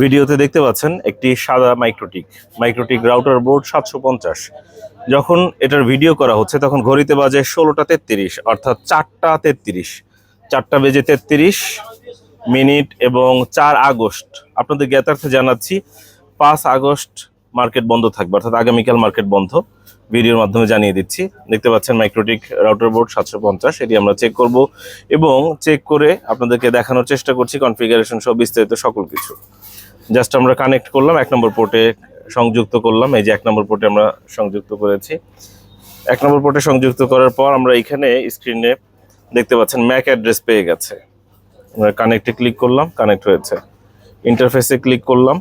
ভিডিওতে দেখতে পাচ্ছেন একটি সাদা মাইক্রোটিক মাইক্রোটিক রাউটার বোর্ড সাতশো পঞ্চাশ। যখন এটার ভিডিও করা হচ্ছে, তখন ঘড়িতে বাজে ষোলোটা তেত্রিশ, অর্থাৎ চারটা তেত্রিশ। চারটা বেজে তেত্রিশ মিনিট এবং চার আগস্ট। আপনাদের জ্ঞাতার্থে জানাচ্ছি, পাঁচ আগস্ট মার্কেট বন্ধ থাকবে, অর্থাৎ আগামীকাল মার্কেট বন্ধ। ভিডিওর মাধ্যমে জানিয়ে দিচ্ছি। দেখতে পাচ্ছেন মাইক্রোটিক রাউটার বোর্ড সাতশো পঞ্চাশ, এটি আমরা চেক করব এবং চেক করে আপনাদেরকে দেখানোর চেষ্টা করছি কনফিগারেশন সব বিস্তারিত সকল কিছু। জাস্ট আমরা কানেক্ট করলাম, এক নম্বর পোর্টে সংযুক্ত করলাম, এই যে এক নম্বর পোর্টে আমরা সংযুক্ত করেছি। এক নম্বর পোর্টে সংযুক্ত করার পর আমরা এখানে স্ক্রিনে দেখতে পাচ্ছেন ম্যাক অ্যাড্রেস পেয়ে গেছে। আমরা কানেক্টে ক্লিক করলাম কানেক্ট হয়েছে। ইন্টারফেসে ক্লিক করলাম।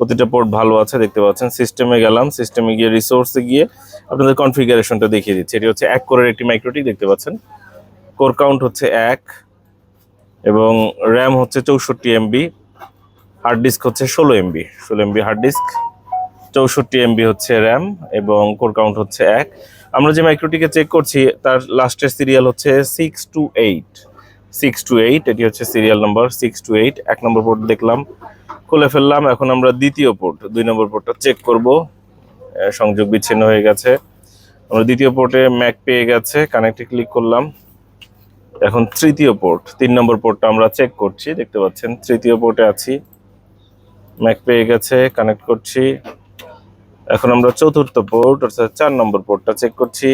প্রতিটা পোর্ট ভালো আছে, দেখতে পাচ্ছেন। সিস্টেমে গেলাম সিস্টেমে গিয়ে রিসোর্সে গিয়ে আপনাদের কনফিগারেশনটা দেখিয়ে দিচ্ছি। এটি হচ্ছে এক কোরের একটি মাইক্রোটিক দেখতে পাচ্ছেন। কোর কাউন্ট হচ্ছে এক এবং র্যাম হচ্ছে চৌষট্টি এমবি হার্ড ডিস্ক হচ্ছে ষোলো এমবি ষোলো এমবি হার্ড ডিস্ক চৌষট্টি এমবি হচ্ছে র্যাম এবং কোর কাউন্ট হচ্ছে এক। আমরা যে মাইক্রোটিকে চেক করছি, তার লাস্টের সিরিয়াল হচ্ছে six two eight six two eight এটি হচ্ছে serial number six two eight এক নম্বর পোর্ট দেখলাম খুলে ফেললাম। এখন আমরা দ্বিতীয় পোর্ট দুই নম্বর পোর্টটা চেক করব। সংযোগ বিচ্ছিন্ন হয়ে গেছে। আমরা দ্বিতীয় পোর্টে ম্যাক পেয়ে গেছে কানেক্টে ক্লিক করলাম। এখন তৃতীয় পোর্ট তিন নম্বর পোর্টটা আমরা চেক করছি। দেখতে পাচ্ছেন, তৃতীয় পোর্টে আছি। ম্যাক পেয়ে গেছে কানেক্ট করছি। এখন আমরা চতুর্থ পোর্ট অর্থাৎ চার নম্বর পোর্টটা চেক করছি।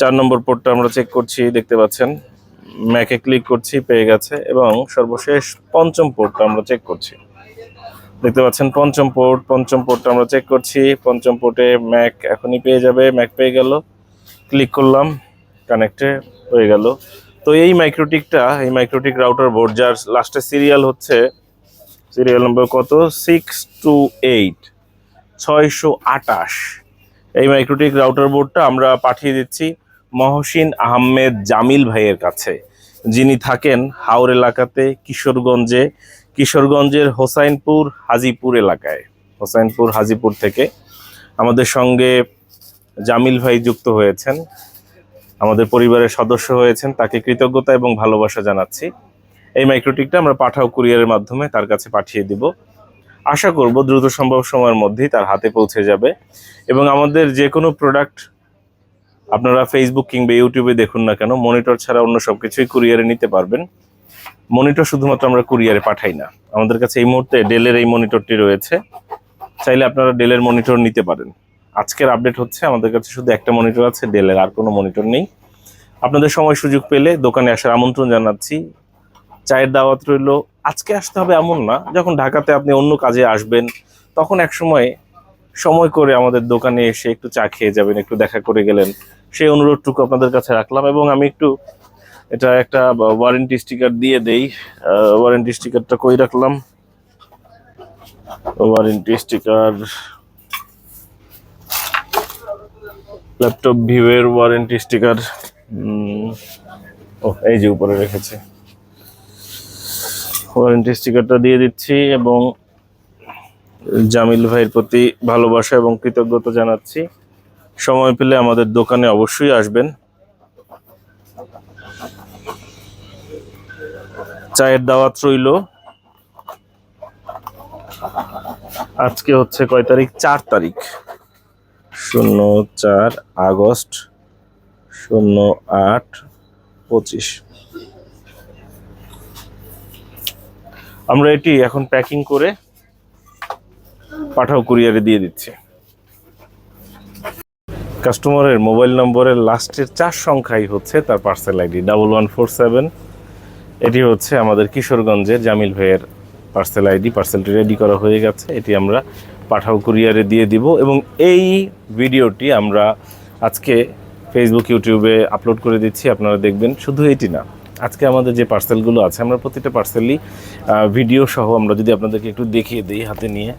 চার নম্বর পোর্টটা আমরা চেক করছি, দেখতে পাচ্ছেন ম্যাকে ক্লিক করছি, পেয়ে গেছে। এবং সর্বশেষ পঞ্চম পোর্টটা আমরা চেক করছি। দেখতে পাচ্ছেন পঞ্চম পোর্ট পঞ্চম পোর্টটা আমরা চেক করছি। পঞ্চম পোর্টে ম্যাক এখনই পেয়ে যাবে ম্যাক পেয়ে গেল। ক্লিক করলাম কানেক্টে হয়ে গেল। তো এই মাইক্রোটিকটা এই মাইক্রোটিক রাউটার বোর্ড যার লাস্টে সিরিয়াল হচ্ছে সিরিয়াল নম্বর কত? সিক্স টু এইট ছয়শো আটাশ এই মাইক্রোটিক রাউটার বোর্ডটা আমরা পাঠিয়ে দিচ্ছি মহসিন আহমেদ জামিল ভাইয়ের কাছে। যিনি থাকেন হাওর এলাকাতে কিশোরগঞ্জে। কিশোরগঞ্জের হোসাইনপুর, হাজিপুর এলাকায়। হোসাইনপুর, হাজিপুর থেকে আমাদের সঙ্গে জামিল ভাই যুক্ত হয়েছেন। আমাদের পরিবারের সদস্য হয়েছেন। তাকে কৃতজ্ঞতা এবং ভালোবাসা জানাচ্ছি। এই মাইক্রোটিকটা আমরা পাঠাও কুরিয়ারের মাধ্যমে তার কাছে পাঠিয়ে দিব। আশা করব দ্রুত সম্ভব সময়ের মধ্যেই তার হাতে পৌঁছে যাবে। এবং আমাদের যে কোনো প্রোডাক্ট আপনারা ফেসবুক কিংবা ইউটিউবে দেখুন না কেন মনিটর ছাড়া অন্য সব কিছুই কুরিয়ারে নিতে পারবেন। মনিটর শুধুমাত্র আমরা কুরিয়ারে পাঠাই না। আমাদের কাছে এই মুহূর্তে ডেলের এই মনিটরটি রয়েছে। চাইলে আপনারা ডেলের মনিটর নিতে পারেন। আজকের আপডেট হচ্ছে, আমাদের কাছে শুধু একটা মনিটর আছে, ডেলের আর কোনো মনিটর নেই। আপনাদের সময় সুযোগ পেলে দোকানে আসার আমন্ত্রণ জানাচ্ছি। চায়ের দাওয়াত রইল। আজকে আসতে হবে এমন না, যখন ঢাকাতে আপনি অন্য কাজে আসবেন, তখন এক সময় সময় করে আমাদের দোকানে এসে একটু চা খেয়ে যাবেন, একটু দেখা করে গেলেন। সেই অনুরোধটুকু আপনাদের কাছে রাখলাম এবং আমি একটু এটা একটা ওয়ারেন্টি স্টিকার দিয়ে দেই। ওয়ারেন্টি স্টিকারটা কই রাখলাম? ওয়ারেন্টি স্টিকার ল্যাপটপ ভিউয়ের ওয়ারেন্টি স্টিকার ও এই যে উপরে রেখেছে। ওয়ারেন্টি স্টিকারটা দিয়ে দিচ্ছি এবং জামিল ভাইয়ের প্রতি ভালোবাসা এবং কৃতজ্ঞতা জানাচ্ছি। সময় পেলে আমাদের দোকানে অবশ্যই আসবেন। চায়ের দাওয়াত রইল। আজকে হচ্ছে কয় তারিখ? চার তারিখ। শূন্য চার আগস্ট, শূন্য আট পঁচিশ। আমরা এটি এখন প্যাকিং করে পাঠাও কুরিয়ারে দিয়ে দিচ্ছি। কাস্টমারের মোবাইল নম্বরের লাস্টের চার সংখ্যাই হচ্ছে তার parcel ID double one four seven এটি হচ্ছে আমাদের কিশোরগঞ্জের জামিল ভাইয়ের পার্সেল আইডি। পার্সেলটি রেডি করা হয়ে গেছে। এটি আমরা পাঠাও কুরিয়ারে দিয়ে দিব এবং এই ভিডিওটি আমরা আজকে ফেসবুক ইউটিউবে আপলোড করে দিচ্ছি। আপনারা দেখবেন শুধু এটি না। আজকে আমাদের যে পার্সেলগুলো আছে, আমরা প্রতিটা পার্সেলই ভিডিও সহ আমরা যদি আপনাদেরকে একটু দেখিয়ে দিই হাতে নিয়ে।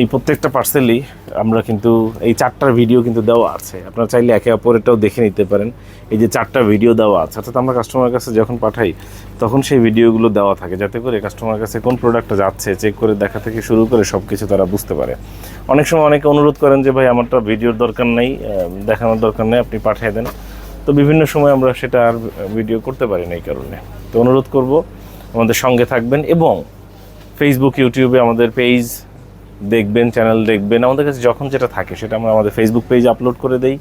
এই প্রত্যেকটা পার্সেলই আমরা কিন্তু এই চারটার ভিডিও কিন্তু দেওয়া আছে। আপনারা চাইলে একে অপরেরটাও দেখে নিতে পারেন। এই যে চারটা ভিডিও দেওয়া আছে, অর্থাৎ আমরা কাস্টমারের কাছে যখন পাঠাই, তখন সেই ভিডিওগুলো দেওয়া থাকে, যাতে করে কাস্টমার কাছে কোন প্রোডাক্টটা যাচ্ছে চেক করে দেখা থেকে শুরু করে সব কিছু তারা বুঝতে পারে। অনেক সময় অনেকে অনুরোধ করেন যে, ভাই, আমারটা ভিডিওর দরকার নেই দেখানোর দরকার নেই, আপনি পাঠিয়ে দেন। তো বিভিন্ন সময় আমরা সেটা আর ভিডিও করতে পারি না এই কারণে। তো অনুরোধ করব, আমাদের সঙ্গে থাকবেন এবং ফেসবুক ইউটিউবে আমাদের পেজ দেখবেন চ্যানেল দেখবেন। আমাদের কাছে যখন যেটা থাকে সেটা আমরা আমাদের ফেসবুক পেজ আপলোড করে দেই।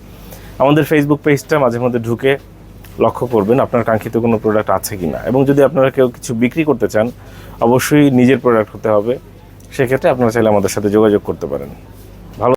আমাদের ফেসবুক পেজটা মাঝে মধ্যে ঢুকে লক্ষ্য করবেন আপনার কাঙ্ক্ষিত কোনো প্রোডাক্ট আছে কি না এবং যদি আপনারা কেউ কিছু বিক্রি করতে চান, অবশ্যই নিজের প্রোডাক্ট হতে হবে। সেক্ষেত্রে আপনারা চাইলে আমাদের সাথে যোগাযোগ করতে পারেন।